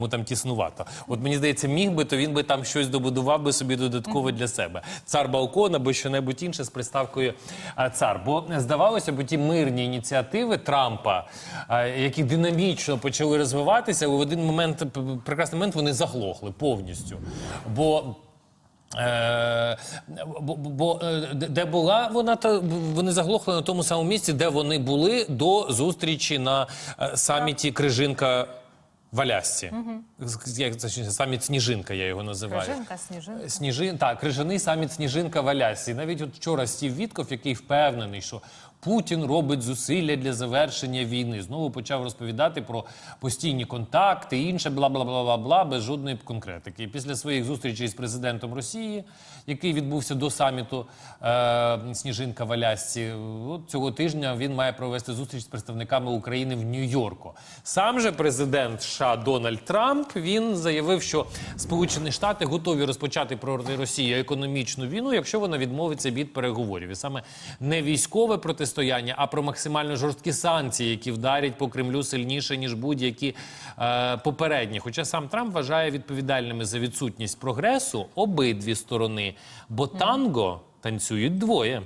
Йому там тіснувато. От мені здається, міг би, то він би там щось добудував би собі додатково для себе. Цар балкон або що-небудь інше з приставкою цар. Бо здавалося б, ті мирні ініціативи Трампа, які динамічно почали розвиватися, в один момент, прекрасний момент, вони заглохли повністю. Бо Е, бо, бо е, де- де була вона, то вони заглохли на тому самому місці, де вони були до зустрічі на е, саміті Крижинка в Алясці. Як саміт Сніжинка, я його називаю. Крижинка, сніжинка. Сніжин, так, крижаний саміт Сніжинка в Алясці. Навіть от вчора Стів Вітков, який впевнений, що Путін робить зусилля для завершення війни, знову почав розповідати про постійні контакти, інше, бла бла бла бла бла, без жодної конкретики. І після своїх зустрічей з президентом Росії, який відбувся до саміту е, Сніжинка в Алясці, от цього тижня він має провести зустріч з представниками України в Нью-Йорку. Сам же президент США Дональд Трамп він заявив, що Сполучені Штати готові розпочати проти Росії економічну війну, якщо вона відмовиться від переговорів. І саме не військове протистояння, а про максимально жорсткі санкції, які вдарять по Кремлю сильніше ніж будь-які е, попередні. Хоча сам Трамп вважає відповідальними за відсутність прогресу обидві сторони, бо танго танцюють двоє.